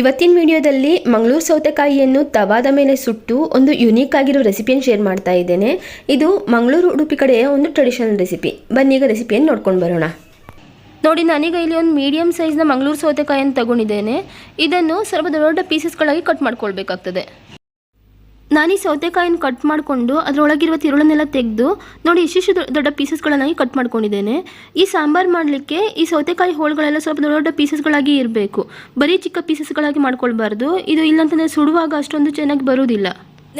ಇವತ್ತಿನ ವಿಡಿಯೋದಲ್ಲಿ ಮಂಗಳೂರು ಸೌತೆಕಾಯಿಯನ್ನು ತವಾದ ಮೇಲೆ ಸುಟ್ಟು ಒಂದು ಯುನೀಕ್ ಆಗಿರೋ ರೆಸಿಪಿಯನ್ನು ಶೇರ್ ಮಾಡ್ತಾ ಇದ್ದೇನೆ. ಇದು ಮಂಗಳೂರು ಉಡುಪಿ ಕಡೆಯ ಒಂದು ಟ್ರೆಡಿಷನಲ್ ರೆಸಿಪಿ ಬನ್ನಿ, ಈಗ ರೆಸಿಪಿಯನ್ನು ನೋಡ್ಕೊಂಡು ಬರೋಣ. ನೋಡಿ, ನಾನೀಗ ಇಲ್ಲಿ ಒಂದು ಮೀಡಿಯಮ್ ಸೈಜ್ನ ಮಂಗಳೂರು ಸೌತೆಕಾಯಿಯನ್ನು ತಗೊಂಡಿದ್ದೇನೆ. ಇದನ್ನು ಸ್ವಲ್ಪ ದೊಡ್ಡ ದೊಡ್ಡ ಪೀಸಸ್ಗಳಾಗಿ ಕಟ್ ಮಾಡ್ಕೊಳ್ಬೇಕಾಗ್ತದೆ. ನಾನು ಈ ಸೌತೆಕಾಯಿನ ಕಟ್ ಮಾಡಿಕೊಂಡು ಅದರೊಳಗಿರುವ ತಿರುಳನ್ನೆಲ್ಲ ತೆಗೆದು ನೋಡಿ ಇಷ್ಟಿಷ್ಟು ದೊಡ್ಡ ದೊಡ್ಡ ಪೀಸಸ್ಗಳನ್ನಾಗಿ ಕಟ್ ಮಾಡ್ಕೊಂಡಿದ್ದೇನೆ. ಈ ಸಾಂಬಾರು ಮಾಡಲಿಕ್ಕೆ ಈ ಸೌತೆಕಾಯಿ ಹೋಳುಗಳೆಲ್ಲ ಸ್ವಲ್ಪ ದೊಡ್ಡ ದೊಡ್ಡ ಪೀಸಸ್ಗಳಾಗಿ ಇರಬೇಕು. ಬರೀ ಚಿಕ್ಕ ಪೀಸಸ್ಗಳಾಗಿ ಮಾಡ್ಕೊಳ್ಬಾರ್ದು. ಇದು ಇಲ್ಲಂತಂದರೆ ಸುಡುವಾಗ ಅಷ್ಟೊಂದು ಚೆನ್ನಾಗಿ ಬರುವುದಿಲ್ಲ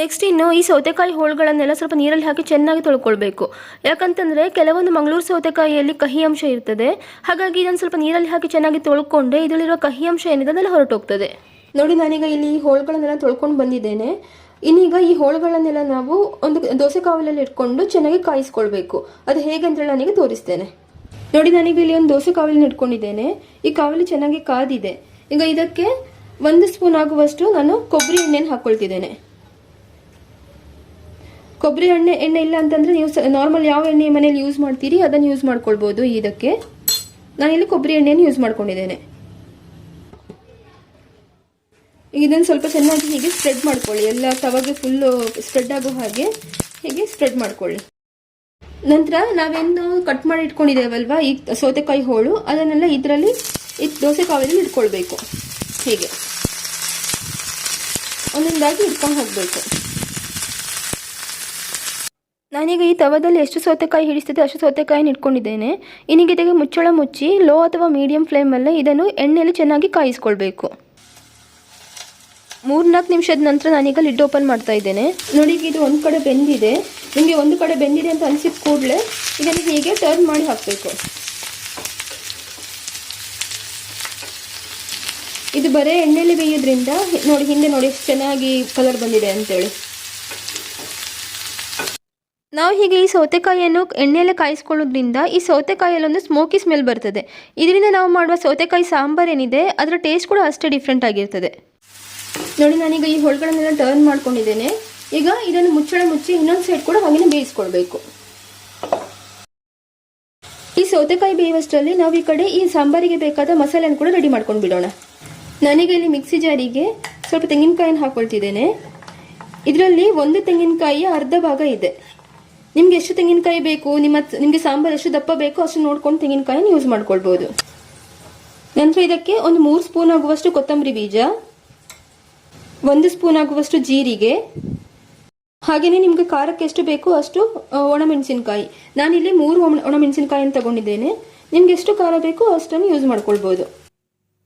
ನೆಕ್ಸ್ಟ್ ಇನ್ನು ಈ ಸೌತೆಕಾಯಿ ಹೋಳುಗಳನ್ನೆಲ್ಲ ಸ್ವಲ್ಪ ನೀರಲ್ಲಿ ಹಾಕಿ ಚೆನ್ನಾಗಿ ತೊಳ್ಕೊಳ್ಬೇಕು. ಯಾಕಂತಂದರೆ ಕೆಲವೊಂದು ಮಂಗಳೂರು ಸೌತೆಕಾಯಿಯಲ್ಲಿ ಕಹಿ ಅಂಶ ಇರ್ತದೆ. ಹಾಗಾಗಿ ಇದನ್ನು ಸ್ವಲ್ಪ ನೀರಲ್ಲಿ ಹಾಕಿ ಚೆನ್ನಾಗಿ ತೊಳ್ಕೊಂಡೆ ಇದರಲ್ಲಿರೋ ಕಹಿ ಅಂಶ ಏನಿದೆ ಅದೆಲ್ಲ ಹೊರಟೋಗ್ತದೆ. ನೋಡಿ ನಾನೀಗ ಇಲ್ಲಿ ಹೋಳುಗಳನ್ನೆಲ್ಲ ತೊಳ್ಕೊಂಡು ಬಂದಿದ್ದೇನೆ. ಇನ್ನೀಗ ಈ ಹೋಳುಗಳನ್ನೆಲ್ಲ ನಾವು ಒಂದು ದೋಸೆ ಕಾವಲಲ್ಲಿ ಇಟ್ಕೊಂಡು ಚೆನ್ನಾಗಿ ಕಾಯಿಸ್ಕೊಳ್ಬೇಕು. ಅದು ಹೇಗೆ ಅಂತ ನನಗೆ ತೋರಿಸ್ತೇನೆ. ನೋಡಿ, ನನಗೆ ಇಲ್ಲಿ ಒಂದು ದೋಸೆ ಕಾವಲಿನ ಇಟ್ಕೊಂಡಿದ್ದೇನೆ. ಈ ಕಾವಲಿ ಚೆನ್ನಾಗಿ ಕಾದಿದೆ. ಈಗ ಇದಕ್ಕೆ ಒಂದು ಸ್ಪೂನ್ ಆಗುವಷ್ಟು ನಾನು ಕೊಬ್ಬರಿ ಎಣ್ಣೆನ ಹಾಕೊಳ್ತಿದ್ದೇನೆ. ಕೊಬ್ಬರಿ ಎಣ್ಣೆ ಎಣ್ಣೆ ಇಲ್ಲ ಅಂತಂದ್ರೆ ನೀವು ನಾರ್ಮಲ್ ಯಾವ ಎಣ್ಣೆ ಮನೇಲಿ ಯೂಸ್ ಮಾಡ್ತೀರಿ, ಅದನ್ನು ಯೂಸ್ ಮಾಡ್ಕೊಳ್ಬೋದು ಇದಕ್ಕೆ. ನಾನಿಲ್ಲಿ ಕೊಬ್ಬರಿ ಎಣ್ಣೆಯನ್ನು ಯೂಸ್ ಮಾಡ್ಕೊಂಡಿದ್ದೇನೆ ಈಗ ಇದನ್ನು ಸ್ವಲ್ಪ ಚೆನ್ನಾಗಿ ಹೀಗೆ ಸ್ಪ್ರೆಡ್ ಮಾಡ್ಕೊಳ್ಳಿ. ಎಲ್ಲ ತವಾಗೆ ಫುಲ್ಲು ಸ್ಪ್ರೆಡ್ ಆಗೋ ಹಾಗೆ ಹೀಗೆ ಸ್ಪ್ರೆಡ್ ಮಾಡ್ಕೊಳ್ಳಿ. ನಂತರ ನಾವೇನು ಕಟ್ ಮಾಡಿ ಇಟ್ಕೊಂಡಿದ್ದೇವಲ್ವಾ? ಈ ಸೌತೆಕಾಯಿ ಹೋಳು, ಅದನ್ನೆಲ್ಲ ಇದರಲ್ಲಿ ಈ ದೋಸೆ ಕಾವಲಿಯಲ್ಲಿ ಇಟ್ಕೊಳ್ಬೇಕು. ಹೀಗೆ. ಒಂದೊಂದಾಗಿ ಇಟ್ಕೊಂಡು ಹೋಗಬೇಕು. ನಾನೀಗ ಈ ತವದಲ್ಲಿ ಎಷ್ಟು ಸೌತೆಕಾಯಿ ಹಿಡಿಸ್ತದೆ ಅಷ್ಟು ಸೌತೆಕಾಯಿನ ಇಟ್ಕೊಂಡಿದ್ದೇನೆ. ಇನ್ನಿಗೆ ಇದಕ್ಕೆ ಮುಚ್ಚಳ ಮುಚ್ಚಿ ಲೋ ಅಥವಾ ಮೀಡಿಯಂ ಫ್ಲೇಮಲ್ಲೇ ಇದನ್ನು ಎಣ್ಣೆಯಲ್ಲಿ ಚೆನ್ನಾಗಿ ಕಾಯಿಸ್ಕೊಳ್ಬೇಕು. ಮೂರ್ನಾಲ್ಕು ನಿಮಿಷದ ನಂತರ ನಾನೀಗ ಲಿಡ್ ಓಪನ್ ಮಾಡ್ತಾ ಇದ್ದೇನೆ. ನೋಡಿ ಇದು ಒಂದು ಕಡೆ ಬೆಂದಿದೆ. ನಿಮಗೆ ಒಂದು ಕಡೆ ಬೆಂದಿದೆ ಅಂತ ಅನಿಸಿದ ಕೂಡಲೇ ಇದನ್ನು ಹೀಗೆ ಟರ್ನ್ ಮಾಡಿ ಹಾಕಬೇಕು. ಇದು ಬರೇ ಎಣ್ಣೆಯಲ್ಲಿ ಬೇಯೋದ್ರಿಂದ, ನೋಡಿ, ಹಿಂದೆ ನೋಡಿ ಚೆನ್ನಾಗಿ ಕಲರ್ ಬಂದಿದೆ ಅಂತೇಳಿ. ನಾವು ಹೀಗೆ ಈ ಸೌತೆಕಾಯಿಯನ್ನು ಎಣ್ಣೆಯಲ್ಲೇ ಕಾಯಿಸ್ಕೊಳ್ಳೋದ್ರಿಂದ ಈ ಸೌತೆಕಾಯಲ್ಲಿ ಒಂದು ಸ್ಮೋಕಿ ಸ್ಮೆಲ್ ಬರ್ತದೆ. ಇದರಿಂದ ನಾವು ಮಾಡುವ ಸೌತೆಕಾಯಿ ಸಾಂಬಾರ್ ಏನಿದೆ, ಅದರ ಟೇಸ್ಟ್ ಕೂಡ ಅಷ್ಟೇ ಡಿಫ್ರೆಂಟ್ ಆಗಿರ್ತದೆ. ನೋಡಿ, ನಾನೀಗ ಈ ಹೋಳುಗಳನ್ನೆಲ್ಲ ಟರ್ನ್ ಮಾಡ್ಕೊಂಡಿದ್ದೇನೆ. ಈಗ ಇದನ್ನು ಮುಚ್ಚಳ ಮುಚ್ಚಿ ಇನ್ನೊಂದು ಸೈಡ್ ಕೂಡ ಹಾಗೆ ಬೇಯಿಸ್ಕೊಳ್ಬೇಕು. ಈ ಸೌತೆಕಾಯಿ ಬೇಯುವಷ್ಟರಲ್ಲಿ ನಾವು ಈ ಕಡೆ ಈ ಸಾಂಬಾರಿಗೆ ಬೇಕಾದ ಮಸಾಲೆಯನ್ನು ಕೂಡ ರೆಡಿ ಮಾಡ್ಕೊಂಡು ಬಿಡೋಣ. ನಾನೀಗ ಇಲ್ಲಿ ಮಿಕ್ಸಿ ಜಾರಿಗೆ ಸ್ವಲ್ಪ ತೆಂಗಿನಕಾಯಿನ ಹಾಕೊಳ್ತಿದ್ದೇನೆ. ಇದರಲ್ಲಿ ಒಂದು ತೆಂಗಿನಕಾಯಿಯ ಅರ್ಧ ಭಾಗ ಇದೆ. ನಿಮ್ಗೆ ಎಷ್ಟು ತೆಂಗಿನಕಾಯಿ ಬೇಕು, ನಿಮ್ಮ ನಿಮಗೆ ಸಾಂಬಾರ್ ಎಷ್ಟು ದಪ್ಪ ಬೇಕೋ ಅಷ್ಟು ನೋಡ್ಕೊಂಡು ತೆಂಗಿನಕಾಯಿನ ಯೂಸ್ ಮಾಡ್ಕೊಳ್ಬೋದು. ನಂತರ ಇದಕ್ಕೆ ಒಂದು ಮೂರು ಸ್ಪೂನ್ ಆಗುವಷ್ಟು ಕೊತ್ತಂಬರಿ ಬೀಜ ಒಂದು ಸ್ಪೂನ್ ಆಗುವಷ್ಟು ಜೀರಿಗೆ ಹಾಗೆಯೇ ನಿಮಗೆ ಖಾರಕ್ಕೆ ಎಷ್ಟು ಬೇಕು ಅಷ್ಟು ಒಣಮೆಣಸಿನಕಾಯಿ. ನಾನಿಲ್ಲಿ ಮೂರು ಒಣ ಒಣಮೆಣಸಿನಕಾಯಿಯನ್ನು ತಗೊಂಡಿದ್ದೇನೆ. ನಿಮ್ಗೆ ಎಷ್ಟು ಖಾರ ಬೇಕೋ ಅಷ್ಟನ್ನು ಯೂಸ್ ಮಾಡ್ಕೊಳ್ಬೋದು.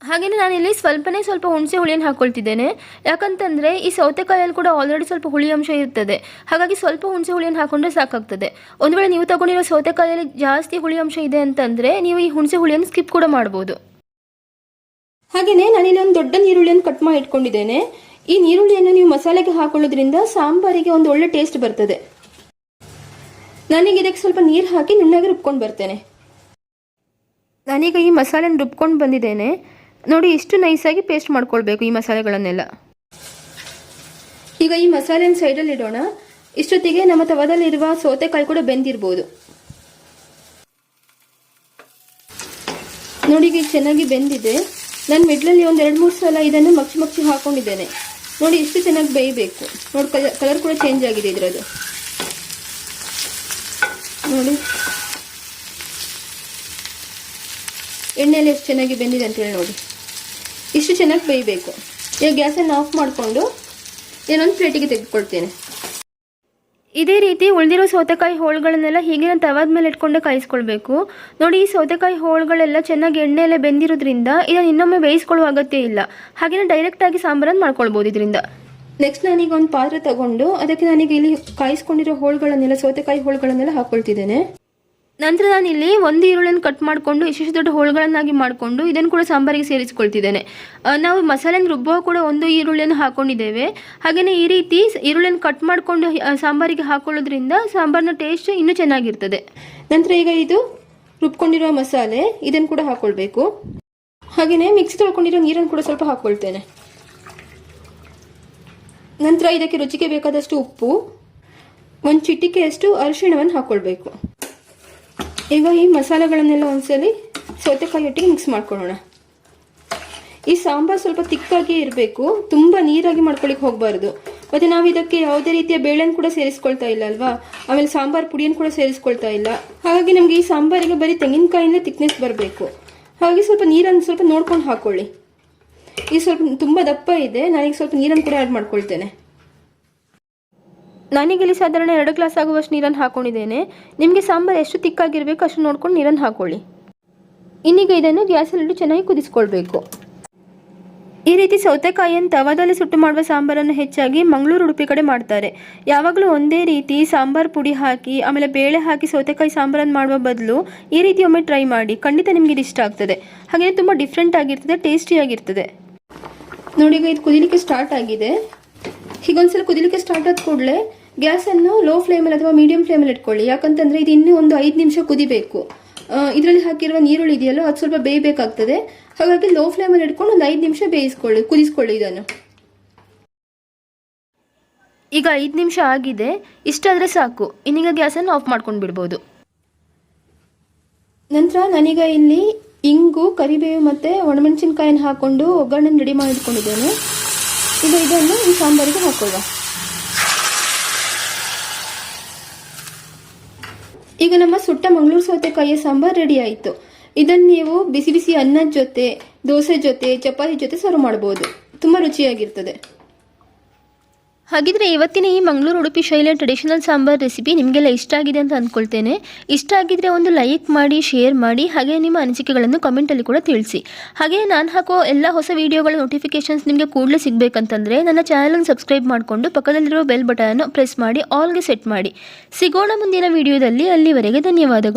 ಹಾಗೆಯೇ ನಾನಿಲ್ಲಿ ಸ್ವಲ್ಪನೇ ಸ್ವಲ್ಪ ಹುಣಸೆ ಹುಳಿಯನ್ನು ಹಾಕ್ಕೊಳ್ತಿದ್ದೇನೆ ಯಾಕಂತಂದರೆ ಈ ಸೌತೆಕಾಯಲ್ಲಿ ಕೂಡ ಆಲ್ರೆಡಿ ಸ್ವಲ್ಪ ಹುಳಿ ಅಂಶ ಇರ್ತದೆ. ಹಾಗಾಗಿ ಸ್ವಲ್ಪ ಹುಣಸೆ ಹುಳಿಯನ್ನು ಹಾಕೊಂಡ್ರೆ ಸಾಕಾಗ್ತದೆ. ಒಂದು ವೇಳೆ ನೀವು ತಗೊಂಡಿರೋ ಸೌತೆಕಾಯಲ್ಲಿ ಜಾಸ್ತಿ ಹುಳಿ ಅಂಶ ಇದೆ ಅಂತಂದರೆ ನೀವು ಈ ಹುಣಸೆ ಹುಳಿಯನ್ನು ಸ್ಕಿಪ್ ಕೂಡ ಮಾಡ್ಬೋದು. ಹಾಗೆಯೇ ನಾನಿಲ್ಲಿ ಒಂದು ದೊಡ್ಡ ನೀರುಳ್ಳಿಯನ್ನು ಕಟ್ ಮಾಡಿ ಇಟ್ಕೊಂಡಿದ್ದೇನೆ. ಈ ನೀರುಳ್ಳಿಯನ್ನು ನೀವು ಮಸಾಲೆಗೆ ಹಾಕೊಳ್ಳೋದ್ರಿಂದ ಸಾಂಬಾರಿಗೆ ಒಂದು ಒಳ್ಳೆ ಟೇಸ್ಟ್ ಬರ್ತದೆ. ನಾನೀಗ ಇದಕ್ಕೆ ಸ್ವಲ್ಪ ನೀರು ಹಾಕಿ ನುಣ್ಣಗೆ ರುಬ್ಕೊಂಡು ಬರ್ತೇನೆ. ನಾನೀಗ ಈ ಮಸಾಲೆನ ರುಬ್ಕೊಂಡು ಬಂದಿದ್ದೇನೆ. ನೋಡಿ ಇಷ್ಟು ನೈಸಾಗಿ ಪೇಸ್ಟ್ ಮಾಡ್ಕೊಳ್ಬೇಕು ಈ ಮಸಾಲೆಗಳನ್ನೆಲ್ಲ. ಈಗ ಈ ಮಸಾಲೆನ ಸೈಡಲ್ಲಿ ಇಡೋಣ. ಇಷ್ಟೊತ್ತಿಗೆ ನಮ್ಮ ತವದಲ್ಲಿರುವ ಸೌತೆಕಾಯಿ ಕೂಡ ಬೆಂದಿರ್ಬೋದು. ನೋಡಿ ಈಗ ಚೆನ್ನಾಗಿ ಬೆಂದಿದೆ. ನಾನು ಮಿಡ್ಲಲ್ಲಿ ಒಂದು ಎರಡು ಮೂರು ಸಲ ಇದನ್ನು ಮಚ್ಚಿ ಮಚ್ಚಿ ಹಾಕೊಂಡಿದ್ದೇನೆ. ನೋಡಿ, ಇಷ್ಟು ಚೆನ್ನಾಗಿ ಬೇಯಬೇಕು. ನೋಡಿ ಕಲರ್ ಕೂಡ ಚೇಂಜ್ ಆಗಿದೆ ಇದರದು ನೋಡಿ. ಎಣ್ಣೆಯಲ್ಲಿ ಎಷ್ಟು ಚೆನ್ನಾಗಿ ಬೆಂದಿದೆ ಅಂತೇಳಿ ನೋಡಿ. ಇಷ್ಟು ಚೆನ್ನಾಗಿ ಬೇಯಬೇಕು. ಈಗ ಗ್ಯಾಸನ್ನು ಆಫ್ ಮಾಡಿಕೊಂಡು ಏನೊಂದು ಪ್ಲೇಟಿಗೆ ತೆಗೆದುಕೊಳ್ತೇನೆ. ಇದೇ ರೀತಿ ಉಳಿದಿರೋ ಸೌತೆಕಾಯಿ ಹೋಳುಗಳನ್ನೆಲ್ಲ ಹೀಗೆ ನಾನು ತವಾದ ಮೇಲೆ ಇಟ್ಕೊಂಡೆ ಕಾಯಿಸ್ಕೊಳ್ಬೇಕು. ನೋಡಿ, ಈ ಸೌತೆಕಾಯಿ ಹೋಳುಗಳೆಲ್ಲ ಚೆನ್ನಾಗಿ ಎಣ್ಣೆಯಲ್ಲೇ ಬೆಂದಿರೋದ್ರಿಂದ ಇದನ್ನು ಇನ್ನೊಮ್ಮೆ ಬೇಯಿಸ್ಕೊಳ್ಳುವ ಅಗತ್ಯ ಇಲ್ಲ. ಹಾಗೆಯೇ ಡೈರೆಕ್ಟಾಗಿ ಸಾಂಬಾರನ್ನು ಮಾಡ್ಕೊಳ್ಬೋದು ಇದರಿಂದ. ನೆಕ್ಸ್ಟ್ ನಾನೀಗ ಒಂದು ಪಾತ್ರೆ ತಗೊಂಡು ಅದಕ್ಕೆ ನಾನೀಗ ಇಲ್ಲಿ ಕಾಯಿಸ್ಕೊಂಡಿರೋ ಹೋಳುಗಳನ್ನೆಲ್ಲ, ಸೌತೆಕಾಯಿ ಹೋಳುಗಳನ್ನೆಲ್ಲ ಹಾಕ್ಕೊಳ್ತಿದ್ದೇನೆ ನಂತರ ನಾನು ಇಲ್ಲಿ ಒಂದು ಈರುಳ್ಳಿಯನ್ನು ಕಟ್ ಮಾಡಿಕೊಂಡು ಇಷ್ಟು ದೊಡ್ಡ ಹೋಳುಗಳನ್ನಾಗಿ ಮಾಡಿಕೊಂಡು ಇದನ್ನು ಕೂಡ ಸಾಂಬಾರಿಗೆ ಸೇರಿಸ್ಕೊಳ್ತಿದ್ದೇನೆ. ನಾವು ಮಸಾಲೆನ ರುಬ್ಬೋ ಕೂಡ ಒಂದು ಈರುಳ್ಳಿಯನ್ನು ಹಾಕೊಂಡಿದ್ದೇವೆ. ಹಾಗೆಯೇ ಈ ರೀತಿ ಈರುಳ್ಳಿಯನ್ನು ಕಟ್ ಮಾಡಿಕೊಂಡು ಸಾಂಬಾರಿಗೆ ಹಾಕೊಳ್ಳೋದ್ರಿಂದ ಸಾಂಬಾರಿನ ಟೇಸ್ಟ್ ಇನ್ನೂ ಚೆನ್ನಾಗಿರ್ತದೆ. ನಂತರ ಈಗ ಇದು ರುಬ್ಕೊಂಡಿರೋ ಮಸಾಲೆ, ಇದನ್ನು ಕೂಡ ಹಾಕ್ಕೊಳ್ಬೇಕು ಹಾಗೆಯೇ ಮಿಕ್ಸಿ ತೊಳ್ಕೊಂಡಿರೋ ನೀರನ್ನು ಕೂಡ ಸ್ವಲ್ಪ ಹಾಕ್ಕೊಳ್ತೇನೆ ನಂತರ ಇದಕ್ಕೆ ರುಚಿಗೆ ಬೇಕಾದಷ್ಟು ಉಪ್ಪು, ಒಂದು ಚಿಟಿಕೆಯಷ್ಟು ಅರಿಶಿಣವನ್ನು ಹಾಕ್ಕೊಳ್ಬೇಕು ಈಗ ಈ ಮಸಾಲೆಗಳನ್ನೆಲ್ಲ ಒಂದ್ಸಲಿ ಸೌತೆಕಾಯಿ ಒಟ್ಟಿಗೆ ಮಿಕ್ಸ್ ಮಾಡ್ಕೊಳ್ಳೋಣ. ಈ ಸಾಂಬಾರ್ ಸ್ವಲ್ಪ ತಿಕ್ಕಾಗಿ ಇರಬೇಕು, ತುಂಬ ನೀರಾಗಿ ಮಾಡ್ಕೊಳಿಕ್ ಹೋಗಬಾರ್ದು. ಮತ್ತೆ ನಾವು ಇದಕ್ಕೆ ಯಾವುದೇ ರೀತಿಯ ಬೇಳೆನ ಕೂಡ ಸೇರಿಸ್ಕೊಳ್ತಾ ಇಲ್ಲ ಅಲ್ವಾ? ಆಮೇಲೆ ಸಾಂಬಾರ್ ಪುಡಿಯನ್ನು ಕೂಡ ಸೇರಿಸ್ಕೊಳ್ತಾ ಇಲ್ಲ. ಹಾಗಾಗಿ ನಮಗೆ ಈ ಸಾಂಬಾರಿಗೆ ಬರೀ ತೆಂಗಿನಕಾಯಿಂದ ತಿಕ್ನೆಸ್ ಬರಬೇಕು. ಹಾಗಾಗಿ ಸ್ವಲ್ಪ ನೀರನ್ನು ಸ್ವಲ್ಪ ನೋಡ್ಕೊಂಡು ಹಾಕೊಳ್ಳಿ. ಈ ಸ್ವಲ್ಪ ತುಂಬ ದಪ್ಪ ಇದೆ, ನಾನೀಗ ಸ್ವಲ್ಪ ನೀರನ್ನು ಕೂಡ ಆ್ಯಡ್ ಮಾಡ್ಕೊಳ್ತೇನೆ. ನಾನೀಗಿಲ್ಲಿ ಸಾಧಾರಣ ಎರಡು ಗ್ಲಾಸ್ ಆಗುವಷ್ಟು ನೀರನ್ನು ಹಾಕೊಂಡಿದ್ದೇನೆ. ನಿಮಗೆ ಸಾಂಬಾರು ಎಷ್ಟು ತಿಕ್ಕಾಗಿರಬೇಕು ಅಷ್ಟು ನೋಡ್ಕೊಂಡು ನೀರನ್ನು ಹಾಕೊಳ್ಳಿ. ಇನ್ನೀಗ ಇದನ್ನು ಗ್ಯಾಸಲ್ಲಿಟ್ಟು ಚೆನ್ನಾಗಿ ಕುದಿಸ್ಕೊಳ್ಬೇಕು. ಈ ರೀತಿ ಸೌತೆಕಾಯಿಯನ್ನು ತವಾದಲ್ಲಿ ಸುಟ್ಟು ಮಾಡುವ ಸಾಂಬಾರನ್ನು ಹೆಚ್ಚಾಗಿ ಮಂಗಳೂರು ಉಡುಪಿ ಕಡೆ ಮಾಡ್ತಾರೆ. ಯಾವಾಗಲೂ ಒಂದೇ ರೀತಿ ಸಾಂಬಾರ್ ಪುಡಿ ಹಾಕಿ, ಆಮೇಲೆ ಬೇಳೆ ಹಾಕಿ ಸೌತೆಕಾಯಿ ಸಾಂಬಾರನ್ನು ಮಾಡುವ ಬದಲು ಈ ರೀತಿ ಒಮ್ಮೆ ಟ್ರೈ ಮಾಡಿ. ಖಂಡಿತ ನಿಮಗೆ ಇದು ಇಷ್ಟ ಆಗ್ತದೆ. ಹಾಗೆಯೇ ತುಂಬ ಡಿಫ್ರೆಂಟ್ ಆಗಿರ್ತದೆ ಟೇಸ್ಟಿಯಾಗಿರ್ತದೆ ನೋಡಿ ಈಗ ಇದು ಕುದಿಲಿಕ್ಕೆ ಸ್ಟಾರ್ಟ್ ಆಗಿದೆ. ಹೀಗೊಂದ್ಸಲ ಕುದಿಲಿಕ್ಕೆ ಸ್ಟಾರ್ಟ್ ಆದ ಕೂಡಲೇ ಗ್ಯಾಸನ್ನು ಲೋ ಫ್ಲೇಮಲ್ಲಿ ಅಥವಾ ಮೀಡಿಯಂ ಫ್ಲೇಮಲ್ಲಿ ಇಟ್ಕೊಳ್ಳಿ. ಯಾಕಂತಂದ್ರೆ ಇದು ಇನ್ನೂ ಒಂದು ಐದು ನಿಮಿಷ ಕುದಿಬೇಕು. ಇದರಲ್ಲಿ ಹಾಕಿರುವ ನೀರುಳ್ಳಿ ಇದೆಯಲ್ಲ ಅದು ಸ್ವಲ್ಪ ಬೇಯಬೇಕಾಗ್ತದೆ. ಹಾಗಾಗಿ ಲೋ ಫ್ಲೇಮಲ್ಲಿ ಇಟ್ಕೊಂಡು ಒಂದು ಐದು ನಿಮಿಷ ಬೇಯಿಸ್ಕೊಳ್ಳಿ ಕುದಿಸ್ಕೊಳ್ಳಿ ಇದನ್ನು. ಈಗ ಐದು ನಿಮಿಷ ಆಗಿದೆ. ಇಷ್ಟಾದರೆ ಸಾಕು. ಇನ್ನೀಗ ಗ್ಯಾಸನ್ನು ಆಫ್ ಮಾಡ್ಕೊಂಡು ಬಿಡ್ಬೋದು. ನಂತರ ನಾನೀಗ ಇಲ್ಲಿ ಇಂಗು ಕರಿಬೇವು ಮತ್ತು ಒಣಮೆಣಸಿನ್ಕಾಯಿನ ಹಾಕೊಂಡು ಒಗ್ಗರಣೆ ರೆಡಿ ಮಾಡಿಟ್ಕೊಂಡಿದ್ದೇನೆ. ಈಗ ಇದನ್ನು ಈ ಸಾಂಬಾರಿಗೆ ಹಾಕೊಳ್ಳುವ ಈಗ ನಮ್ಮ ಸುಟ್ಟ ಮಂಗಳೂರು ಸೌತೆಕಾಯಿಯ ಸಾಂಬಾರ್ ರೆಡಿ ಆಯಿತು. ಇದನ್ನು ನೀವು ಬಿಸಿ ಬಿಸಿ ಅನ್ನದ ಜೊತೆ, ದೋಸೆ ಜೊತೆ, ಚಪಾತಿ ಜೊತೆ ಸರ್ವ್ ಮಾಡ್ಬೋದು. ತುಂಬಾ ರುಚಿಯಾಗಿರ್ತದೆ. ಹಾಗಿದ್ರೆ ಇವತ್ತಿನ ಈ ಮಂಗಳೂರು ಉಡುಪಿ ಶೈಲಿಯ ಟ್ರೆಡಿಷನಲ್ ಸಾಂಬಾರ್ ರೆಸಿಪಿ ನಿಮಗೆಲ್ಲ ಇಷ್ಟ ಆಗಿದೆ ಅಂತ ಅಂದ್ಕೊಳ್ತೇನೆ ಇಷ್ಟ ಆಗಿದ್ರೆ ಒಂದು ಲೈಕ್ ಮಾಡಿ ಶೇರ್ ಮಾಡಿ, ಹಾಗೆ ನಿಮ್ಮ ಅನಿಸಿಕೆಗಳನ್ನು ಕಮೆಂಟಲ್ಲಿ ಕೂಡ ತಿಳಿಸಿ. ಹಾಗೆ ನಾನು ಹಾಕೋ ಎಲ್ಲ ಹೊಸ ವೀಡಿಯೋಗಳ ನೋಟಿಫಿಕೇಶನ್ಸ್ ನಿಮಗೆ ಕೂಡಲೇ ಸಿಗಬೇಕಂತಂದರೆ ನನ್ನ ಚಾನಲನ್ನು ಸಬ್ಸ್ಕ್ರೈಬ್ ಮಾಡಿಕೊಂಡು ಪಕ್ಕದಲ್ಲಿರೋ ಬೆಲ್ ಬಟನನ್ನು ಪ್ರೆಸ್ ಮಾಡಿ ಆಲ್ಗೆ ಸೆಟ್ ಮಾಡಿ. ಸಿಗೋಣ ಮುಂದಿನ ವೀಡಿಯೋದಲ್ಲಿ ಅಲ್ಲಿವರೆಗೆ ಧನ್ಯವಾದಗಳು.